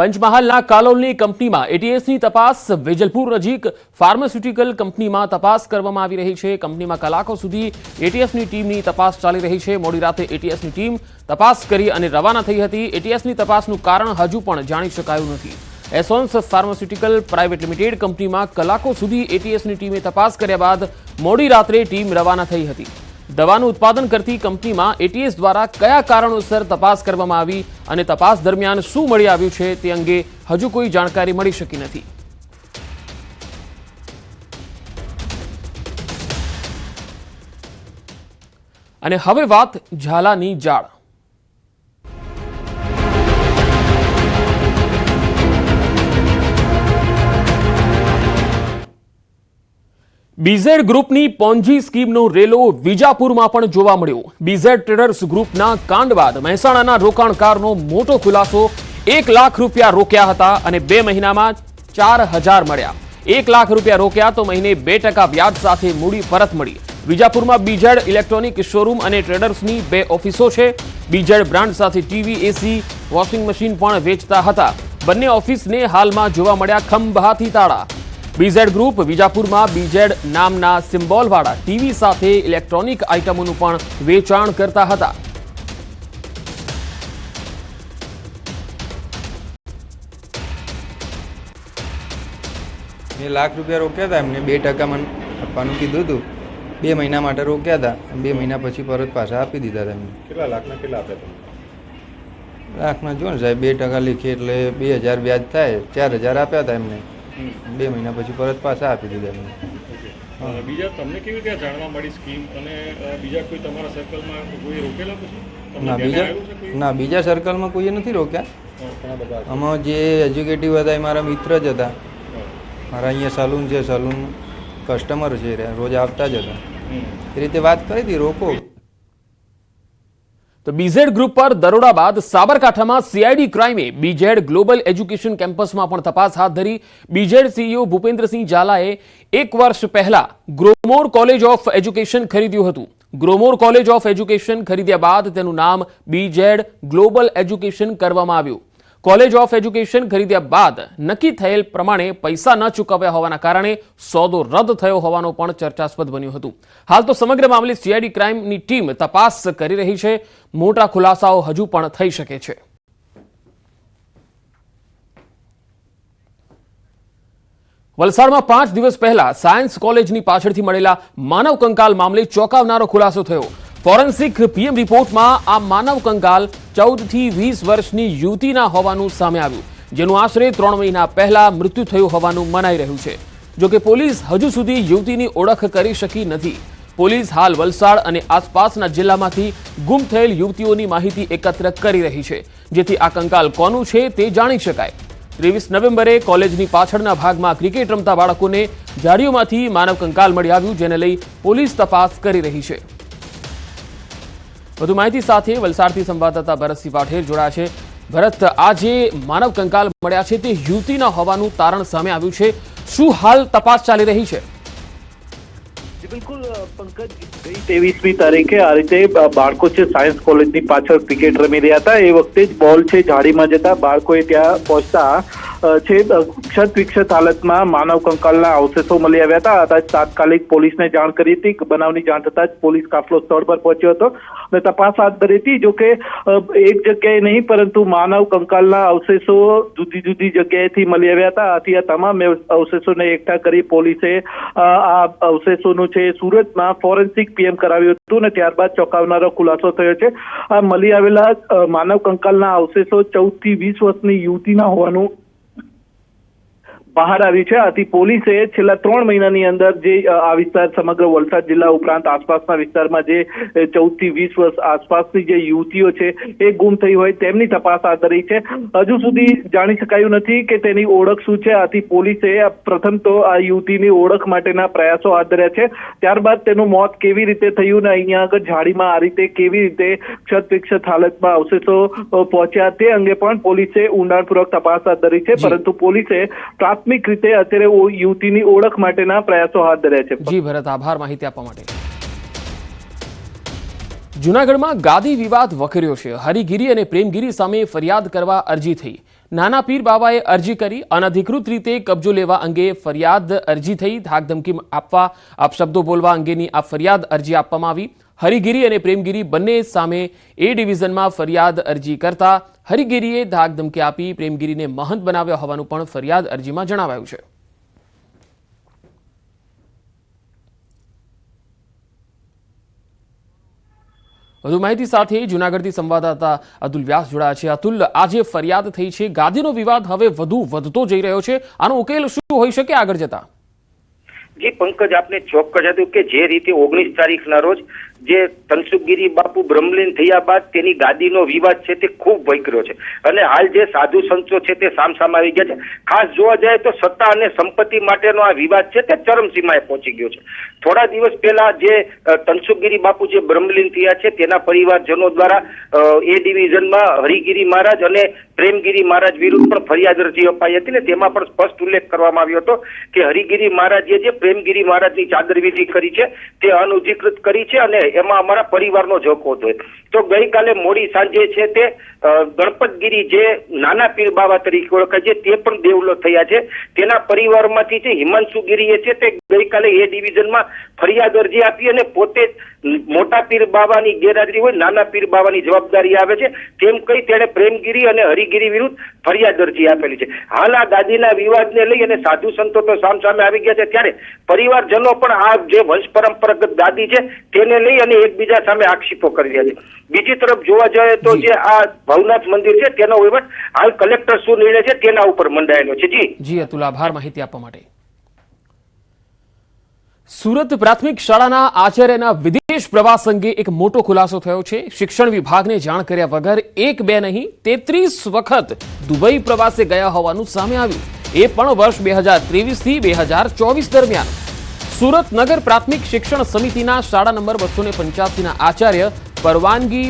પંચમહાલના કાલોલની કંપનીમાં એટીએસની તપાસ, વેજલપુર નજીક ફાર્માસ્યુટિકલ કંપનીમાં તપાસ કરવામાં આવી રહી છે. કંપનીમાં કલાકો સુધી એટીએસની ટીમની તપાસ ચાલી રહી છે. મોડી રાતે એટીએસની ટીમ તપાસ કરી અને રવાના થઈ હતી. એટીએસની તપાસનું કારણ હજુ પણ જાણી શકાયું નથી. એસોન્સ ફાર્માસ્યુટિકલ પ્રાઇવેટ લિમિટેડ કંપનીમાં કલાકો સુધી એટીએસની ટીમે તપાસ કર્યા બાદ મોડી રાત્રે ટીમ રવાના થઈ હતી. દવાનું ઉત્પાદન કરતી કંપનીમાં એટીએસ દ્વારા કયા કારણોસર તપાસ કરવામાં આવી અને તપાસ દરમિયાન શું મળી આવ્યું છે તે અંગે હજુ કોઈ જાણકારી મળી શકી નથી. અને હવે વાત ઝાલાની જાળ. બીઝેડ ગ્રુપની પોન્જી સ્કીમનો રેલો વિજાપુરમાં પણ જોવા મળ્યો. બીઝેડ ટ્રેડર્સ ગ્રુપના કાંડ બાદ મહેસાણાના રોકાણકારનો મોટો ખુલાસો, એક લાખ રૂપિયા રોક્યા હતા અને બે મહિનામાં ચાર હજાર મળ્યા. એક લાખ રૂપિયા રોક્યા તો મહિને બે ટકા વ્યાજ સાથે મૂડી પરત મળી. વિજાપુરમાં બીજેડ ઇલેક્ટ્રોનિક શોરૂમ અને ટ્રેડર્સની બે ઓફિસો છે. બીજેડ બ્રાન્ડ સાથે ટીવી, એસી, વોશિંગ મશીન પણ વેચતા હતા. બંને ઓફિસને હાલમાં જોવા મળ્યા ખંભાથી તાળા. બીઝેડ ગ્રુપ વિજાપુરમાં બીઝેડ નામના સિમ્બોલવાળા ટીવી સાથે ઇલેક્ટ્રોનિક આઇટમોનું પણ વેચાણ કરતા હતા. મેં લાખ રૂપિયા રોક્યા હતા એમને બે ટકા મને આપવાનું કીધું હતું. બે મહિના માટે રોક્યા હતા બે મહિના પછી પરત પાછા આપી દીધા હતા એમને. કેટલા લાખના કેટલા આપ્યા તમે? લાખના જો ને સાહેબ બે ટકા લીખે એટલે બે હજાર વ્યાજ થાય ચાર હજાર આપ્યા હતા એમને. બે મહિના પછી પરત પાછા આપી દીધા એમને. બીજા તમને કેવી રીતે જાણવા મળી સ્કીમ? અને બીજા કોઈ તમારા સર્કલમાં કોઈ રોકેલા પછી? ના બીજા ના બીજા સર્કલમાં કોઈએ નથી રોક્યા. આમાં જે એજ્યુકેટિવ હતા એ મારા મિત્ર જ હતા. મારા અહીંયા સલૂન છે સલૂન કસ્ટમર છે રોજ આવતા જ હતા. એ રીતે વાત કરી હતી રોકો. તો બીઝેડ ગ્રુપ પર દરોડા બાદ સાબરકાંઠામાં સીઆઈડી ક્રાઇમે બીઝેડ ગ્લોબલ એજ્યુકેશન કેમ્પસમાં પણ તપાસ હાથ ધરી. બીઝેડ સીઈઓ ભૂપેન્દ્રસિંહ ઝાલાએ એક વર્ષ પહેલા ગ્રોમોર કોલેજ ઓફ એજ્યુકેશન ખરીદ્યું હતું. ગ્રોમોર કોલેજ ઓફ એજ્યુકેશન ખરીદ્યા બાદ તેનું નામ બીઝેડ ગ્લોબલ એજ્યુકેશન કરવામાં આવ્યું. કોલેજ ઓફ એજ્યુકેશન ખરીદ્યા બાદ નક્કી થયેલ પ્રમાણે પૈસા ન ચૂકવ્યા હોવાના કારણે સોદો રદ થયો હોવાનો પણ ચર્ચાસ્પદ બન્યું હતું. હાલ તો સમગ્ર મામલે સીઆઈડી ક્રાઇમની ટીમ તપાસ કરી રહી છે. મોટા ખુલાસાઓ હજુ પણ થઈ શકે છે. વલસાડમાં પાંચ દિવસ પહેલા સાયન્સ કોલેજની પાછળથી મળેલા માનવ કંકાલ મામલે ચોંકાવનારો ખુલાસો થયો. ફોરેન્સિક પીએમ રિપોર્ટમાં આ માનવ કંકાલ ચૌદથી વીસ વર્ષની યુવતીના હોવાનું સામે આવ્યું, જેનું આશરે ત્રણ મહિના પહેલા મૃત્યુ થયું હોવાનું મનાઈ રહ્યું છે. જોકે પોલીસ હજુ સુધી યુવતીની ઓળખ કરી શકી નથી. પોલીસ હાલ વલસાડ અને આસપાસના જિલ્લામાંથી ગુમ થયેલ યુવતીઓની માહિતી એકત્ર કરી રહી છે. જેથી આ કંકાલ કોનું છે તે જાણી શકાય. ત્રેવીસ નવેમ્બરે કોલેજની પાછળના ભાગમાં ક્રિકેટ રમતા બાળકોને ઝાડીઓમાંથી માનવ કંકાલ મળી આવ્યું, જેને લઈ પોલીસ તપાસ કરી રહી છે. વધુ માહિતી સાથે વલસાડથી સંવાદદાતા ભરતસિંહ પાઠેર જોડાયા છે. ભરત આ જે માનવ કંકાલ મળ્યા છે તે યુવતીના હોવાનું તારણ સામે આવ્યું છે. શું હાલ તપાસ ચાલી રહી છે? બિલકુલ પંકજ, ગઈ ત્રેવીસમી તારીખે આ રીતે બાળકો છે સાયન્સ કોલેજની પાછળ ક્રિકેટ રમી રહ્યા હતા. એ વખતે જ બોલ છે જાળીમાં જતા બાળકોએ ત્યાં પહોંચતા છે ક્ષત વિક્ષત હાલતમાં માનવ કંકાલના અવશેષો મળી આવ્યા હતા. હતા જ તાત્કાલિક પોલીસને જાણ કરી હતી. બનાવની જાણ થતાં જ પોલીસ કાફલો સ્થળ પર પહોંચ્યો હતો અને તપાસ હાથ ધરી હતી. જોકે એક જગ્યાએ નહીં, પરંતુ માનવ કંકાલના અવશેષો જુદી જુદી જગ્યાએથી મળી આવ્યા હતા. આથી આ તમામ અવશેષોને એકઠા કરી પોલીસે આ અવશેષોનું છે સુરતમાં ફોરેન્સિક પીએમ કરાવ્યું હતું અને ત્યારબાદ ચોંકાવનારો ખુલાસો થયો છે. આ મળી આવેલા માનવ કંકાલના અવશેષો ચૌદથી વીસ વર્ષની યુવતીના હોવાનું બહાર આવ્યું છે. આથી પોલીસે છેલ્લા ત્રણ મહિનાની અંદર જે આ વિસ્તાર સમગ્ર વલસાડ જિલ્લા ઉપરાંત આસપાસના વિસ્તારમાં જે ચૌદથી વીસ વર્ષ આસપાસની જે યુવતીઓ છે એ ગુમ થઈ હોય તેમની તપાસ હાથ ધરી છે. હજુ સુધી જાણી શકાયું નથી કે તેની ઓળખ શું છે. આથી પોલીસે પ્રથમ તો આ યુવતીની ઓળખ માટેના પ્રયાસો હાથ ધર્યા છે. ત્યારબાદ તેનું મોત કેવી રીતે થયું ને અહીંયા આગળ ઝાડીમાં આ રીતે કેવી રીતે ક્ષત વિક્ષત હાલતમાં અવશેષો પહોંચ્યા તે અંગે પણ પોલીસે ઊંડાણપૂર્વક તપાસ હાથ ધરી છે. પરંતુ પોલીસે પ્રાથમિક રીતે અત્યારે યુવતીની ઓળખ માટેના પ્રયાસો હાથ ધર્યા છે. જી ભરત, આભાર માહિતી આપવા માટે. જુનાગઢમાં ગાદી વિવાદ વકર્યો છે. હરિગીરી અને પ્રેમગીરી સામે ફરિયાદ કરવા અરજી થઈ. નાના પીર બાબાએ અરજી કરી, અનધિકૃત રીતે કબજો લેવા અંગે ફરિયાદ અરજી થઈ. ધાકધમકી આપવા અપશબ્દો બોલવા અંગેની આ ફરિયાદ અરજી આપવામાં આવી. હરિગીરી અને પ્રેમગીરી બંને સામે એ ડિવિઝનમાં ફરિયાદ અરજી કરતા હરિગીરીએ ધાકધમકી આપી પ્રેમગીરીને મહંત બનાવ્યા હોવાનું પણ ફરિયાદ અરજીમાં જણાવાયું છે. વધુ માહિતી સાથે જૂનાગઢથી સંવાદદાતા અતુલ વ્યાસ જોડાયા છે. અતુલ, આજે ફરિયાદ થઈ છે. ગાદીનો વિવાદ હવે વધુ વધતો જઈ રહ્યો છે. આનો ઉકેલ શું હોઈ શકે આગળ જતા? જે, પંકજ, આપને ચોક્કસ હતું કે જે રીતે ઓગણીસ તારીખના રોજ જે તનસુખગીરી બાપુ બ્રહ્મલીન થયા બાદ તેની ગાદીનો વિવાદ છે તે ખૂબ વૈકર્યો છે. અને હાલ જે સાધુ સંતો છે તે સામસામ આવી ગયા છે. ખાસ જોવા જાય તો સત્તા અને સંપત્તિ માટેનો આ વિવાદ છે તે ચરમસીમાએ પહોંચી ગયો છે. થોડા દિવસ પહેલા જે તનસુખગીરી બાપુ જે બ્રહ્મલીન થયા છે તેના પરિવારજનો દ્વારા એ ડિવિઝનમાં હરિગીરી મહારાજ અને પ્રેમગીરી મહારાજ વિરુદ્ધ પણ ફરિયાદ અરજી અપાઈ હતી ને તેમાં પણ સ્પષ્ટ ઉલ્લેખ કરવામાં આવ્યો હતો કે હરિગીરી મહારાજે જે પ્રેમગીરી મહારાજની ચાદરવિધિ કરી છે તે અનુધિકૃત કરી છે અને એમાં અમારા પરિવારનો જોકો હતો તો ગઈકાલે મોડી સાંજે છે તે ગણપતગીરી જે નાના પીર બાબા તરીકે ઓળખાય છે, તે પણ દેવલો થયા છે. તેના પરિવારમાંથી જે હિમાંશુ ગીરીએ છે તે ગઈકાલે એ ડિવિઝનમાં ફરિયાદ અરજી આપી અને પોતે મોટા પીર બાબાની ગેરહાજરી હોય, નાના પીર બાબાની જવાબદારી આવે છે. તેમ કહી તેણે પ્રેમગીરી અને હરિગીરી વિરુદ્ધ ફરિયાદ અરજી આપેલી છે. હાલ આ ગાદીના વિવાદને લઈ અને સાધુ સંતો તો સામસામે આવી ગયા છે. ત્યારે પરિવારજનો પણ આ જે વંશ પરંપરાગત ગાદી છે, તેને લઈ અને એકબીજા સામે આક્ષેપો કરી રહ્યા છે. બીજી તરફ જોવા જઈએ તો જે આ ભવનાથ મંદિર છે તેનો વહીવટ હાલ કલેક્ટર શું નિર્ણય છે તેના ઉપર મંડાયેલો છે. જી. જી અતુલ આભાર માહિતી આપવા માટે. સુરત પ્રાથમિક શાળાના આચાર્યના વિદેશ પ્રવાસ અંગે એક મોટો ખુલાસો થયો છે. શિક્ષણ વિભાગને જાણ કર્યા વગર એક બે નહીં તેત્રીસ વખત દુબઈ પ્રવાસે ગયા હોવાનું સામે આવ્યું. એ પણ વર્ષ બે હજાર ત્રેવીસથી બે હજાર ચોવીસ દરમિયાન. સુરત નગર પ્રાથમિક શિક્ષણ સમિતિના શાળા નંબર બસો ને પંચ્યાસીના આચાર્ય પરવાનગી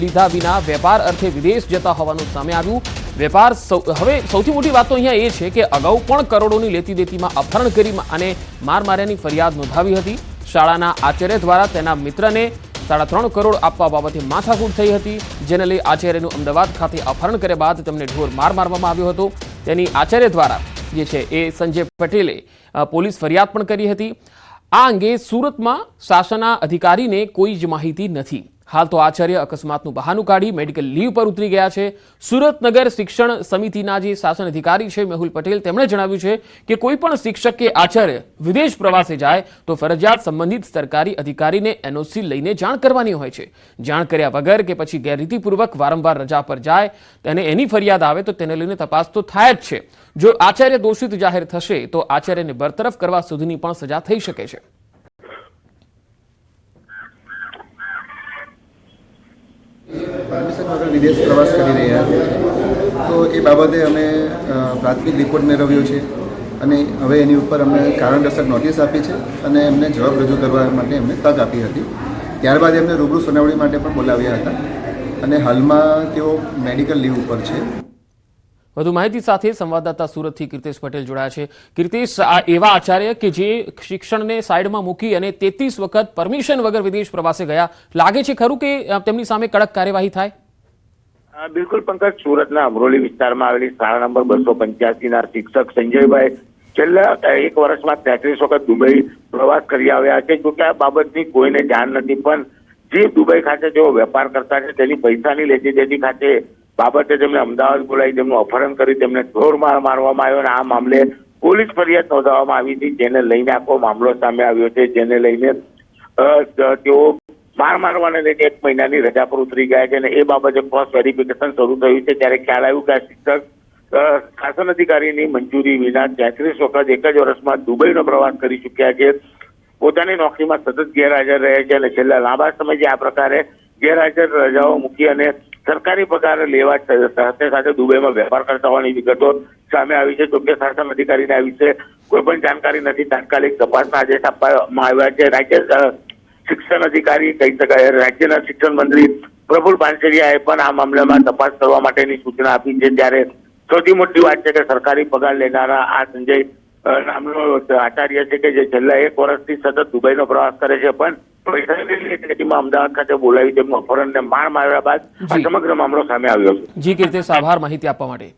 લીધા વિના વેપાર અર્થે વિદેશ જતા હોવાનું સામે આવ્યું. વેપાર હવે સૌથી મોટી વાત તો અહીંયા એ છે કે અગાઉ પણ કરોડોની લેતી દેતીમાં અપહરણ કરી અને માર માર્યાની ફરિયાદ નોંધાવી હતી. શાળાના આચાર્ય દ્વારા તેના મિત્રને સાડા ત્રણ કરોડ આપવા બાબતે માથાકૂટ થઈ હતી, જેને લઈ આચાર્યનું અમદાવાદ ખાતે અપહરણ કર્યા બાદ તેમને ઢોર માર મારવામાં આવ્યો હતો. તેની આચાર્ય દ્વારા જે છે એ સંજય પટેલે પોલીસ ફરિયાદ પણ કરી હતી. આ અંગે સુરતમાં શાસનના અધિકારીને કોઈ જ માહિતી નથી. હાલ તો આચાર્ય અકસ્માતનું બહાનું કાઢી મેડિકલ લીવ પર ઉતરી ગયા છે. સુરત નગર શિક્ષણ સમિતિના જે શાસન અધિકારી છે મેહુલ પટેલ, તેમણે જણાવ્યું છે કે કોઈ પણ શિક્ષક કે આચાર્ય વિદેશ પ્રવાસે જાય તો ફરજિયાત સંબંધિત સરકારી અધિકારીને એનઓસી લઈને જાણ કરવાની હોય છે. જાણ કર્યા વગર કે પછી ગેરરીતિપૂર્વક વારંવાર રજા પર જાય તેને એની ફરિયાદ આવે તો તેને લઈને તપાસ તો થાય જ છે. જો આચાર્ય દોષિત જાહેર થશે તો આચાર્યને બરતરફ કરવા સુધીની પણ સજા થઈ શકે છે. પરમિશન વગર વિદેશ પ્રવાસ કરી રહ્યા તો એ બાબતે અમે પ્રાથમિક રિપોર્ટ મેળવ્યો છે અને હવે એની ઉપર અમને કારણદર્શક નોટિસ આપી છે અને એમને જવાબ રજૂ કરવા માટે એમને તક આપી હતી. ત્યારબાદ એમને રૂબરૂ સુનાવણી માટે પણ બોલાવ્યા હતા અને હાલમાં તેઓ મેડિકલ લીવ ઉપર છે. વધુ માહિતી સાથે સંવાદદાતા સુરતથી કીર્તેશ પટેલ જોડાયા છે. કીર્તેશ, આ એવા આચાર્ય કે જે શિક્ષણને સાઈડમાં મૂકી અને તેત્રીસ વખત પરમિશન વગર વિદેશ પ્રવાસે ગયા, લાગે છે ખરું કે તેમની સામે કડક કાર્યવાહી થાય? બિલકુલ પંકજ. સુરતના અમરોલી વિસ્તારમાં આવેલી શાળા નંબર બસો પંચ્યાસી ના શિક્ષક સંજયભાઈ છેલ્લા એક વર્ષમાં તેત્રીસ વખત દુબઈ પ્રવાસ કરી આવ્યા છે. જોકે આ બાબતની કોઈને જાણ નથી, પણ જે દુબઈ ખાતે તેઓ વેપાર કરતા છે, તેની પૈસાની લેતી દેતી ખાતે બાબતે તેમને અમદાવાદ બોલાવી, તેમનું અપહરણ કરી, તેમને ઢોરમાર મારવામાં આવ્યો અને આ મામલે પોલીસ ફરિયાદ નોંધાવવામાં આવી હતી, જેને લઈને આખો મામલો સામે આવ્યો છે, જેને લઈને તેઓ માર મારવાને લઈને એક મહિનાની રજા પર ઉતરી ગયા છે અને એ બાબતે ક્રોસ વેરિફિકેશન શરૂ થયું છે. ત્યારે ખ્યાલ આવ્યું કે આ શિક્ષક શાસન અધિકારીની મંજૂરી વિના તેત્રીસ વખત એક જ વર્ષમાં દુબઈનો પ્રવાસ કરી ચૂક્યા છે. પોતાની નોકરીમાં સતત ગેરહાજર રહે છે અને છેલ્લા લાંબા સમયથી આ પ્રકારે ગેરહાજર રજાઓ મૂકી અને સરકારી પગાર લેવા સાથે સાથે દુબઈમાં વેપાર કરતા હોવાની વિગતો સામે આવી છે. જોકે શાસન અધિકારીને આ વિશે કોઈ પણ જાણકારી નથી. તાત્કાલિક તપાસના આદેશ આપવામાં આવ્યા છે. રાજ્ય શિક્ષણ અધિકારી કહી શકાય રાજ્યના શિક્ષણ મંત્રી પ્રફુલ પાનસેરિયાએ પણ આ મામલામાં તપાસ કરવા માટેની સૂચના આપી છે. ત્યારે સૌથી મોટી વાત છે કે સરકારી પગાર લેનારા આ સંજય નામનો આચાર્ય છે કે જે છેલ્લા એક વર્ષથી સતત દુબઈનો પ્રવાસ કરે છે. પણ અમદાવાદ ખાતે બોલાવી તેમનું અપહરણને માર માર્યા બાદ આ સમગ્ર મામલો સામે આવ્યો છે. જી કીર્તેશ આભાર માહિતી આપવા માટે?